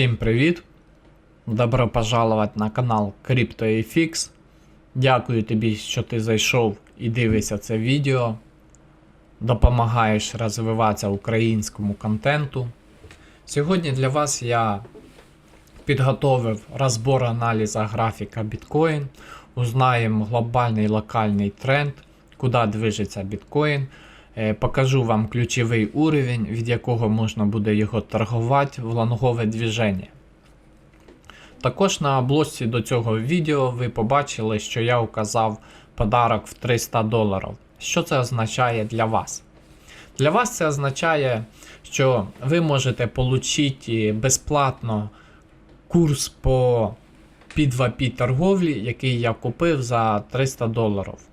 Всім привіт! Добро пожаловать на канал CryptoFX. Дякую тобі, що ти зайшов і дивишся це відео. Допомагаєш розвиватися українському контенту. Сьогодні для вас я підготовив розбор аналіза графіка біткоін. Узнаємо глобальний локальний тренд, куди движеться біткоін. Е, Покажу вам ключовий уровень, від якого можна буде його торгувати в лонгове движення. Також на обложці до цього відео ви побачили, що я указав подарок в 300 доларів. Що це означає для вас? Для вас це означає, що ви можете отримати безплатно курс по P2P торговлі, який я купив за 300 доларів.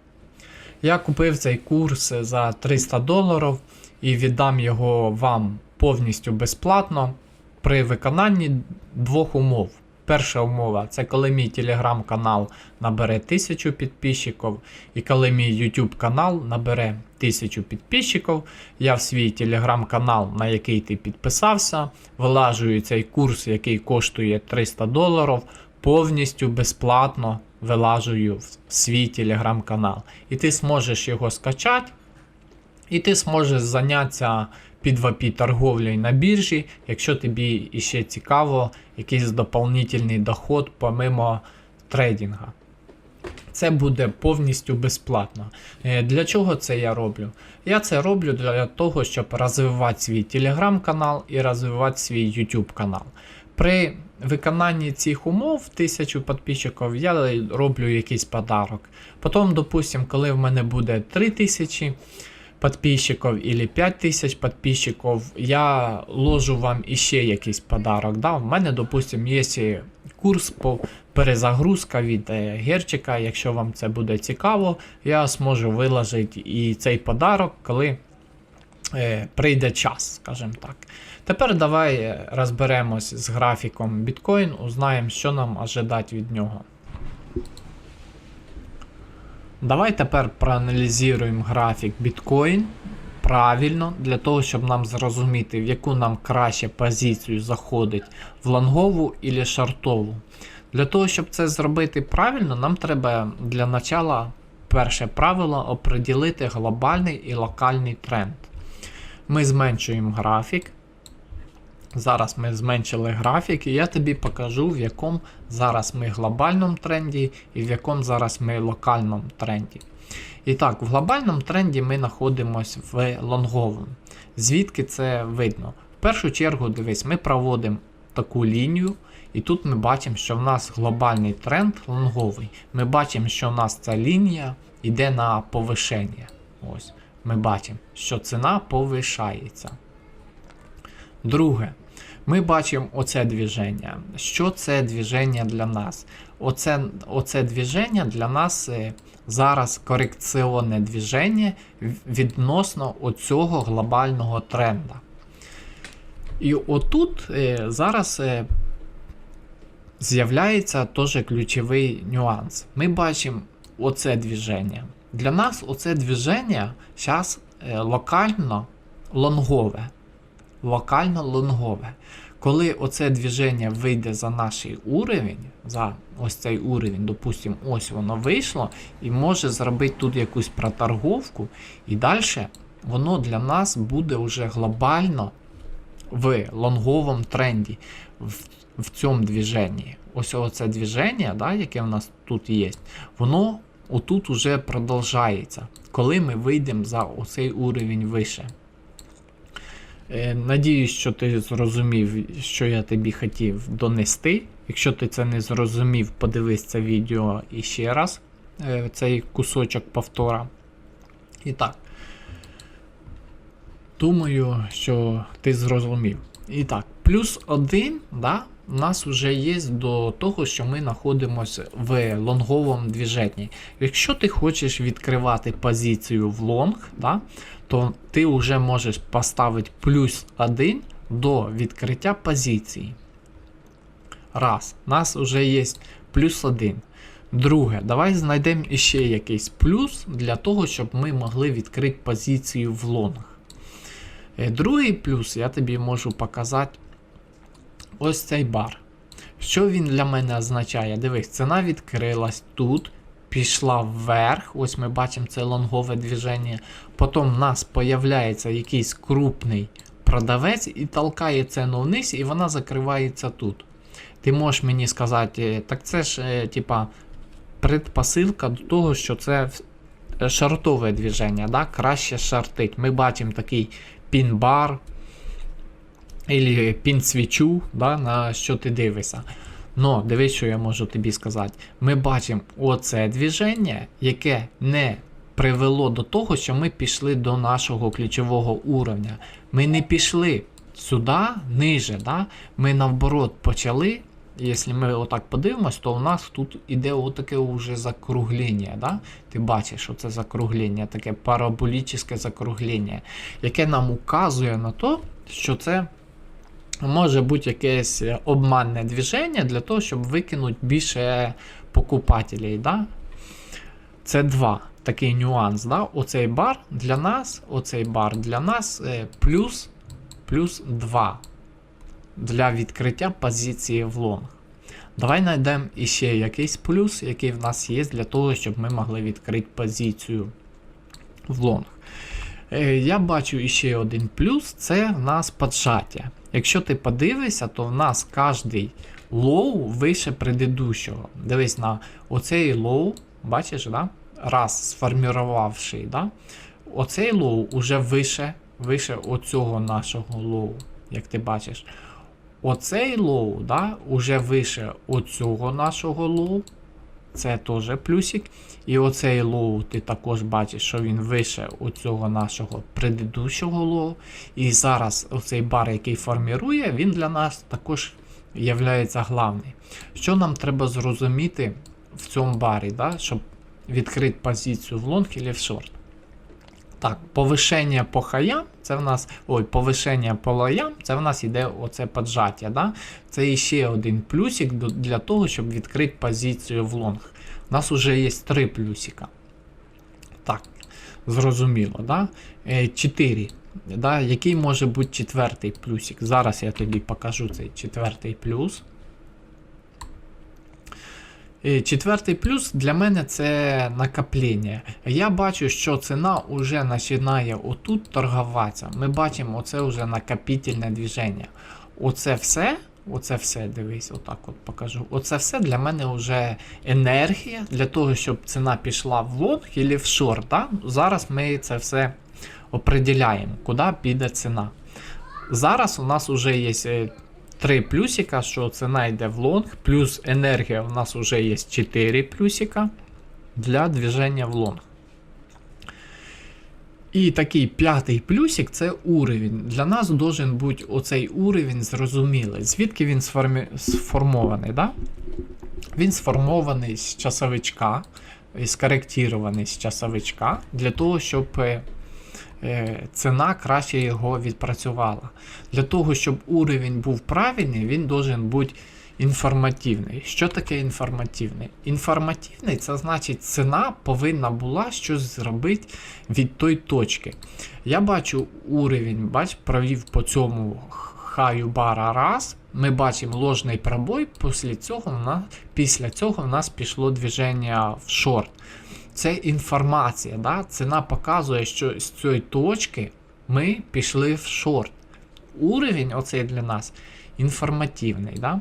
Я купив цей курс за 300 доларів і віддам його вам повністю безплатно при виконанні двох умов. Перша умова це коли мій телеграм-канал набере 1000 підписчиків, і коли мій YouTube канал набере 1000 підписчиків, я в свій телеграм-канал, на який ти підписався, вилажую цей курс, який коштує 300 доларів, повністю безплатно вилажую в свій телеграм-канал. І ти зможеш його скачати, і ти зможеш зайнятися під VP торговлею на біржі, якщо тобі іще цікаво, якийсь дополнительний доход помимо трейдинга. Це буде повністю безплатно. Е, Для чого це я роблю? Я це роблю для того, щоб розвивати свій телеграм-канал і розвивати свій YouTube канал. При виконанні цих умов 1000 підписчиків я роблю якийсь подарок. Потім, допустим, коли в мене буде 3000 підписчиків або 5000 підписчиків, я ложу вам іще якийсь подарок. Да? В мене, допустим, є курс по перезагрузка від е, Герчика. Якщо вам це буде цікаво, я зможу виложити і цей подарок, коли е, прийде час, скажімо так. Тепер давай розберемось з графіком біткоін, узнаємо, що нам ожидати від нього. Давай тепер проаналізуємо графік біткоін правильно, для того, щоб нам зрозуміти, в яку нам краще позицію заходить в лонгову або шортову. Для того, щоб це зробити правильно, нам треба для начала перше правило оприділити глобальний і локальний тренд. Ми зменшуємо графік. Зараз ми зменшили графік, і я тобі покажу, в якому зараз ми глобальному тренді і в якому зараз ми локальному тренді. І так, в глобальному тренді ми знаходимося в лонговому. Звідки це видно? В першу чергу, дивись, ми проводимо таку лінію, і тут ми бачимо, що в нас глобальний тренд лонговий. Ми бачимо, що в нас ця лінія йде на повишення. Ось, Ми бачимо, що ціна повишається. Друге, ми бачимо оце движення. Що це движення для нас? Оце оце движення для нас е, зараз корекційне движення відносно оцього глобального тренда. І отут е, зараз е, з'являється теж ключовий нюанс. Ми бачимо оце движення. Для нас оце движення зараз локально лонгове локально лонгове. Коли оце движення вийде за наш уровень, за ось цей уровень, допустимо, ось воно вийшло, і може зробити тут якусь проторговку, і далі воно для нас буде вже глобально в лонговому тренді, в, в цьому движенні. Ось оце движення, да, яке в нас тут є, воно отут уже продовжається, коли ми вийдемо за оцей уровень вище. Е, надіюсь, що ти зрозумів, що я тобі хотів донести. Якщо ти це не зрозумів, подивись це відео іще раз, е, цей кусочок повтора. І так. Думаю, що ти зрозумів. І так, плюс один, да, нас вже є до того, що ми знаходимося в лонговому движенні. Якщо ти хочеш відкривати позицію в лонг, да, то ти вже можеш поставити плюс 1 до відкриття позиції. Раз, у нас вже є плюс 1. Друге, давай знайдемо ще якийсь плюс для того, щоб ми могли відкрити позицію в лонг. Е, другий плюс я тобі можу показати ось цей бар. Що він для мене означає? Дивись, ціна відкрилась тут, пішла вверх. Ось ми бачимо це лонгове движення. Потім в нас появляється якийсь крупний продавець і толкає ціну вниз, і вона закривається тут. Ти можеш мені сказати, так це ж, е, типа, предпосилка до того, що це е, шартове движення, да? краще шартить. Ми бачимо такий пін-бар, або пін-свічу, да? на що ти дивишся. Но дивись, що я можу тобі сказати. Ми бачимо оце движення, яке не привело до того, що ми пішли до нашого ключового уровня. Ми не пішли сюди, ниже. Да? Ми наоборот почали. Якщо ми отак подивимось, то у нас тут іде отаке уже закруглення. Да? Ти бачиш, що це закруглення, таке параболічне закруглення, яке нам указує на те, що це може бути якесь обманне движення для того, щоб викинути більше покупателів. Да? Це два. Такий нюанс. Да? Оцей бар для нас, оцей бар для нас е, плюс, плюс 2 для відкриття позиції в лонг. Давай знайдемо іще якийсь плюс, який в нас є для того, щоб ми могли відкрити позицію в лонг. Е, Я бачу іще один плюс це в нас поджаття. Якщо ти подивишся, то в нас кожний лоу вище предыдущого. Дивись на оцей лоу, бачиш, да? раз сформірувавши, да? оцей лоу уже вище, вище оцього нашого лоу, як ти бачиш. Оцей лоу, да, уже вище оцього нашого лоу. Це теж плюсик. І оцей лоу ти також бачиш, що він вище оцього нашого предыдущого лоу. І зараз оцей бар, який формірує, він для нас також є главний. Що нам треба зрозуміти в цьому барі, да, щоб відкрити позицію в лонг і в шорт? Так, повишення по хаям, це в нас. Ой, повишення по лоям, це в нас іде оце поджаття. Да? Це іще один плюсик для того, щоб відкрити позицію в лонг. У нас вже є три плюсика. Так, зрозуміло, да? Е, 4. Да? Який може бути четвертий плюсик? Зараз я тобі покажу цей четвертий плюс. І Четвертий плюс для мене це накоплення. Я бачу, що ціна вже починає отут торгуватися. Ми бачимо, оце вже накопительне движення. Оце все, оце все, дивись, отак от покажу. Оце все для мене вже енергія для того, щоб ціна пішла в лонг або в шорт. Да? Зараз ми це все определяємо, куди піде ціна. Зараз у нас вже є е, Три плюсика, що ціна йде в лонг, плюс енергія у нас вже є 4 плюсика для движення в лонг. І такий п'ятий плюсик це уровень. Для нас должен бути оцей уровень зрозумілий. Звідки він сформі... сформований? Да? Він сформований з часовичка, скоректірований з часовичка, для того, щоб Е, ціна краще його відпрацювала. Для того, щоб уровень був правильний, він должен бути інформативний. Що таке інформативний? Інформативний це значить, ціна повинна була щось зробити від той точки. Я бачу уровень, бач, провів по цьому хаю бара раз. Ми бачимо ложний пробой, після цього, після цього в нас пішло движення в шорт це інформація. Да? Ціна показує, що з цієї точки ми пішли в шорт. Уровень оцей для нас інформативний. Да?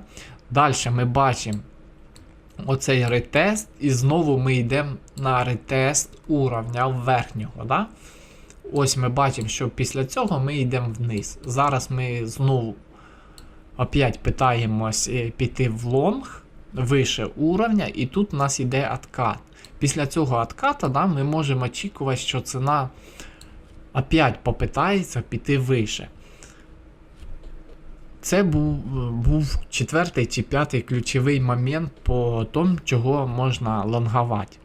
Далі ми бачимо оцей ретест, і знову ми йдемо на ретест уровня верхнього. Да? Ось ми бачимо, що після цього ми йдемо вниз. Зараз ми знову опять питаємось е, піти в лонг вище уровня, і тут у нас йде откат. Після цього отката да, ми можемо очікувати, що ціна опять попитається піти вище. Це був був четвертий чи п'ятий ключовий момент по тому, чого можна лонгувати.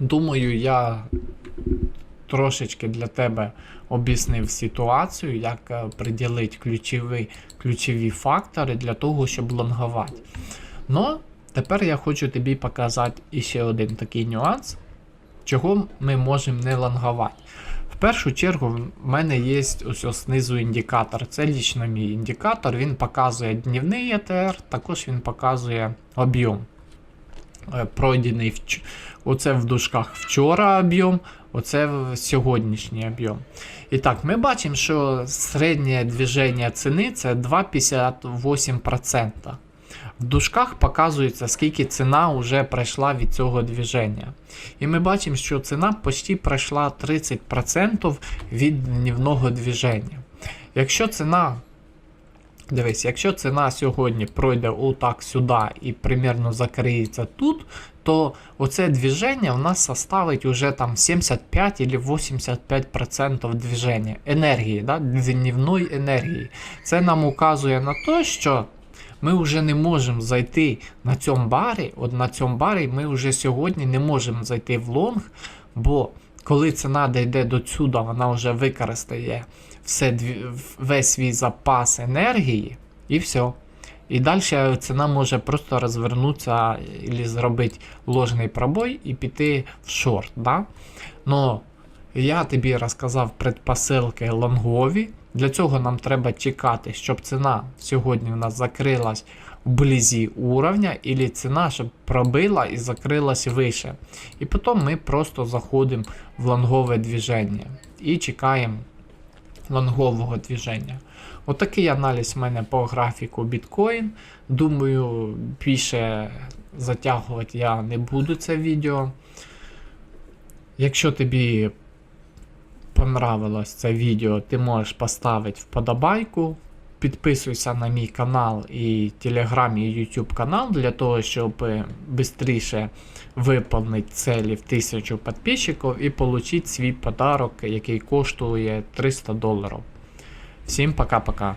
Думаю, я трошечки для тебе об'яснив ситуацію, як е, приділити ключові ключові фактори для того, щоб лонгувати. Но Тепер я хочу тобі показати іще один такий нюанс, чого ми можемо не лангувати. В першу чергу в мене є ось, ось знизу індикатор. Це лічно мій індикатор. Він показує днівний ЕТР, також він показує об'єм. Е, Пройдений вч... оце в дужках вчора об'єм, оце сьогоднішній об'єм. І так, ми бачимо, що середнє движення ціни це 2,58%. В дужках показується, скільки ціна вже пройшла від цього движення. І ми бачимо, що ціна почти пройшла 30% від днівного движення. Якщо ціна, дивись, якщо ціна сьогодні пройде отак сюди і примерно закриється тут, то оце движення у нас составить уже там 75 или 85% движення енергії, да, днівної енергії. Це нам указує на те, що ми вже не можемо зайти на цьому барі. От на цьому барі ми вже сьогодні не можемо зайти в лонг, бо коли ціна дійде до сюди, вона вже використає все, весь свій запас енергії і все. І далі ціна може просто розвернутися або зробити ложний пробой і піти в шорт. Да? Но я тобі розказав предпосилки лонгові. Для цього нам треба чекати, щоб ціна сьогодні у нас закрилась вблизі уровня, або ціна, щоб пробила і закрилась вище. І потім ми просто заходимо в лонгове движення і чекаємо лонгового движення. Отакий аналіз в мене по графіку біткоін. Думаю, більше затягувати я не буду це відео. Якщо тобі понравилось це відео, ти можеш поставити вподобайку. Підписуйся на мій канал і телеграм, і YouTube канал для того, щоб швидше виповнити цілі в 1000 підписчиків і отримати свій подарок, який коштує 300 доларів. Всім пока-пока.